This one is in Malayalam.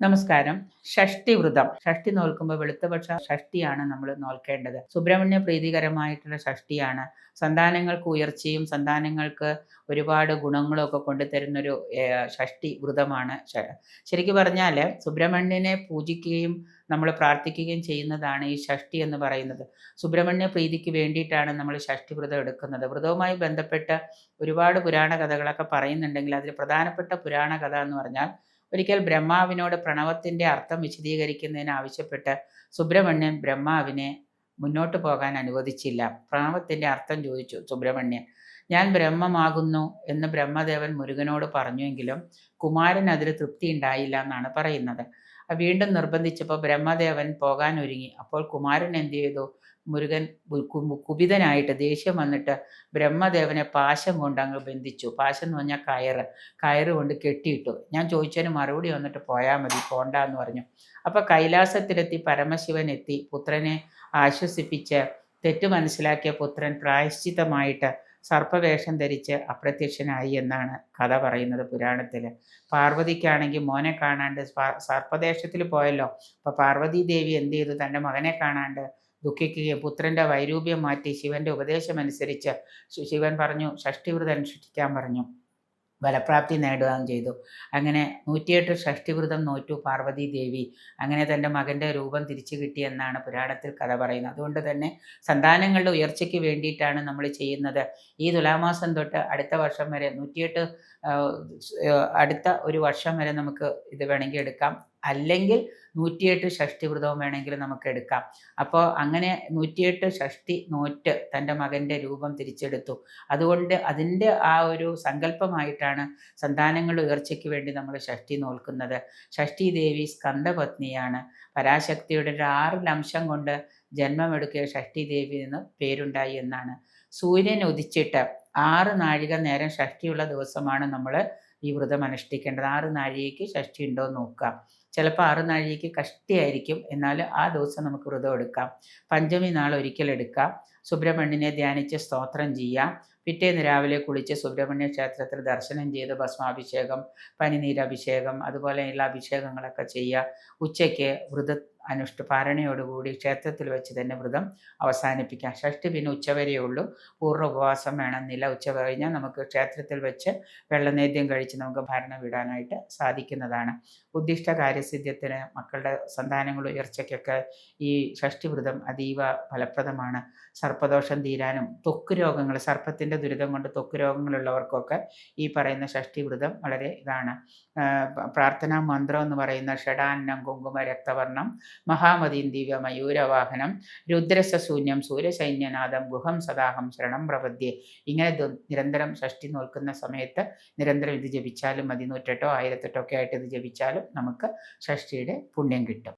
നമസ്കാരം. ഷഷ്ടി വ്രതം ഷഷ്ടി നോൽക്കുമ്പോൾ വെളുത്തപക്ഷ ഷഷ്ടിയാണ് നമ്മൾ നോൽക്കേണ്ടത്. സുബ്രഹ്മണ്യ പ്രീതികരമായിട്ടുള്ള ഷഷ്ടിയാണ്. സന്താനങ്ങൾക്ക് ഉയർച്ചയും സന്താനങ്ങൾക്ക് ഒരുപാട് ഗുണങ്ങളും ഒക്കെ കൊണ്ടുതരുന്നൊരു ഷഷ്ടി വ്രതമാണ് ശരിക്കും പറഞ്ഞാൽ സുബ്രഹ്മണ്യനെ പൂജിക്കുകയും നമ്മൾ പ്രാർത്ഥിക്കുകയും ചെയ്യുന്നതാണ് ഈ ഷഷ്ടി എന്ന് പറയുന്നത്. സുബ്രഹ്മണ്യ പ്രീതിക്ക് വേണ്ടിയിട്ടാണ് നമ്മൾ ഷഷ്ടി വ്രതം എടുക്കുന്നത്. വ്രതവുമായി ബന്ധപ്പെട്ട ഒരുപാട് പുരാണ കഥകളൊക്കെ പറയുന്നുണ്ടെങ്കിൽ അതിൽ പ്രധാനപ്പെട്ട പുരാണ കഥ എന്ന് പറഞ്ഞാൽ ഒരിക്കൽ ബ്രഹ്മാവിനോട് പ്രണവത്തിന്റെ അർത്ഥം വിശദീകരിക്കുന്നതിന് ആവശ്യപ്പെട്ട് സുബ്രഹ്മണ്യൻ ബ്രഹ്മാവിനെ മുന്നോട്ട് പോകാൻ അനുവദിച്ചില്ല. പ്രണവത്തിന്റെ അർത്ഥം ചോദിച്ചു സുബ്രഹ്മണ്യൻ. ഞാൻ ബ്രഹ്മമാകുന്നു എന്ന് ബ്രഹ്മദേവൻ മുരുകനോട് പറഞ്ഞുവെങ്കിലും കുമാരൻ അതിൽ തൃപ്തി ഉണ്ടായില്ല എന്നാണ് പറയുന്നത്. വീണ്ടും നിർബന്ധിച്ചപ്പോൾ ബ്രഹ്മദേവൻ പോകാൻ ഒരുങ്ങി. അപ്പോൾ കുമാരൻ എന്ത് ചെയ്തു? മുരുകൻ കുപിതനായിട്ട് ദേഷ്യം വന്നിട്ട് ബ്രഹ്മദേവനെ പാശം കൊണ്ട് അങ്ങ് ബന്ധിച്ചു. പാശം എന്ന് പറഞ്ഞാൽ കയറ്. കയറ് കൊണ്ട് കെട്ടിയിട്ടു. ഞാൻ ചോദിച്ചതിന് മറുപടി വന്നിട്ട് പോയാൽ മതി പോണ്ട എന്ന് പറഞ്ഞു. അപ്പോൾ കൈലാസത്തിലെത്തി പരമശിവൻ എത്തി. പുത്രനെ ആശ്വസിപ്പിച്ച് തെറ്റ് മനസ്സിലാക്കിയ പുത്രൻ പ്രായശ്ചിത്തമായിട്ട് സർപ്പവേഷം ധരിച്ച് അപ്രത്യക്ഷനായി എന്നാണ് കഥ പറയുന്നത് പുരാണത്തിൽ പാർവതിക്കാണെങ്കിൽ മോനെ കാണാണ്ട് സർപ്പദേശത്തിൽ പോയല്ലോ. അപ്പോൾ പാർവതി ദേവി എന്ത് ചെയ്തു തന്റെ മകനെ കാണാണ്ട് ദുഃഖിക്കുകയും പുത്രന്റെ വൈരൂപ്യം മാറ്റി ശിവന്റെ ഉപദേശമനുസരിച്ച് ശിവൻ പറഞ്ഞു ഷഷ്ടിവ്രതം അനുഷ്ഠിക്കാൻ പറഞ്ഞു. ഫലപ്രാപ്തി നേടുകയും ചെയ്തു. അങ്ങനെ നൂറ്റിയെട്ട് ഷഷ്ടിവ്രതം നോറ്റു പാർവതി ദേവി. അങ്ങനെ തന്റെ മകന്റെ രൂപം തിരിച്ചു കിട്ടിയെന്നാണ് പുരാണത്തിൽ കഥ പറയുന്നത്. അതുകൊണ്ട് തന്നെ സന്താനങ്ങളുടെ ഉയർച്ചയ്ക്ക് വേണ്ടിയിട്ടാണ് നമ്മൾ ചെയ്യുന്നത്. ഈ തുലാമാസം തൊട്ട് അടുത്ത വർഷം വരെ നൂറ്റിയെട്ട് അടുത്ത ഒരു വർഷം വരെ നമുക്ക് ഇത് വേണമെങ്കിൽ എടുക്കാം. അല്ലെങ്കിൽ നൂറ്റിയെട്ട് ഷഷ്ടി വ്രതവും വേണമെങ്കിൽ നമുക്ക് എടുക്കാം. അപ്പോൾ അങ്ങനെ നൂറ്റിയെട്ട് ഷഷ്ടി നോറ്റ് തന്റെ മകന്റെ രൂപം തിരിച്ചെടുത്തു. അതുകൊണ്ട് അതിന്റെ ആ ഒരു സങ്കല്പമായിട്ടാണ് സന്താനങ്ങളുടെ ഉയർച്ചയ്ക്ക് വേണ്ടി നമ്മൾ ഷഷ്ടി നോൽക്കുന്നത്. ഷഷ്ടി ദേവി സ്കന്ധപത്നിയാണ്. പരാശക്തിയുടെ ഒരു ആറിലംശം കൊണ്ട് ജന്മമെടുക്കിയ ഷഷ്ടി ദേവി എന്ന് പേരുണ്ടായി എന്നാണ്. സൂര്യൻ ഉദിച്ചിട്ട് ആറ് നാഴിക നേരം ഷഷ്ടിയുള്ള ദിവസമാണ് നമ്മൾ ഈ വ്രതം അനുഷ്ഠിക്കേണ്ടത്. ആറ് നാഴികയ്ക്ക് ഷഷ്ടി ഉണ്ടോ എന്ന് നോക്കാം. ചിലപ്പോൾ ആറ് നാഴിക കഷ്ടിയായിരിക്കും. എന്നാൽ ആ ദിവസം നമുക്ക് വ്രതം എടുക്കാം. പഞ്ചമി നാൾ ഒരിക്കൽ എടുക്കാം. സുബ്രഹ്മണ്യനെ ധ്യാനിച്ച് സ്തോത്രം ചെയ്യാം പിറ്റേന്ന് രാവിലെ കുളിച്ച് സുബ്രഹ്മണ്യ ക്ഷേത്രത്തിൽ ദർശനം ചെയ്ത് ഭസ്മാഭിഷേകം പനിനീരഭിഷേകം അതുപോലെയുള്ള അഭിഷേകങ്ങളൊക്കെ ചെയ്യുക. ഉച്ചയ്ക്ക് വ്രത അനുഷ്ഠ പാരണയോടുകൂടി ക്ഷേത്രത്തിൽ വെച്ച് തന്നെ വ്രതം അവസാനിപ്പിക്കാം ഷഷ്ടി പിന്നെ ഉച്ചവരെയേ ഉള്ളൂ. പൂർണ ഉപവാസം വേണമെന്നില്ല ഉച്ച കഴിഞ്ഞാൽ നമുക്ക് ക്ഷേത്രത്തിൽ വെച്ച് വെള്ളനേദ്യം കഴിച്ച് നമുക്ക് ഭരണം വിടാനായിട്ട് സാധിക്കുന്നതാണ്. ഉദ്ദിഷ്ട കാര്യസിദ്ധ്യത്തിന് മക്കളുടെ സന്താനങ്ങൾ ഉയർച്ചയ്ക്കൊക്കെ ഈ ഷഷ്ടി വ്രതം അതീവ ഫലപ്രദമാണ്. സർപ്പദോഷം തീരാനും ത്വക്ക് രോഗങ്ങൾ സർപ്പത്തിന്റെ ദുരിതം കൊണ്ട് ത്വക്ക് രോഗങ്ങളുള്ളവർക്കൊക്കെ ഈ പറയുന്ന ഷഷ്ടി വ്രതം വളരെ ഇതാണ്. പ്രാർത്ഥനാ മന്ത്രം എന്ന് പറയുന്ന ഷഡാന്നം കുങ്കുമ രക്തവർണം മഹാമതീം ദിവ്യ മയൂരവാഹനം രുദ്രസശൂന്യം സൂര്യസൈന്യനാഥം ഗുഹം സദാഹം ശരണം പ്രപദ്യേ. ഇങ്ങനെ നിരന്തരം ഷഷ്ടി നോൽക്കുന്ന സമയത്ത് നിരന്തരം ഇത് ജപിച്ചാലും മതി. നൂറ്റെട്ടോ ആയിരത്തെട്ടോ ഒക്കെ ആയിട്ട് ഇത് ജപിച്ചാലും നമുക്ക് ഷഷ്ടിയുടെ പുണ്യം കിട്ടും.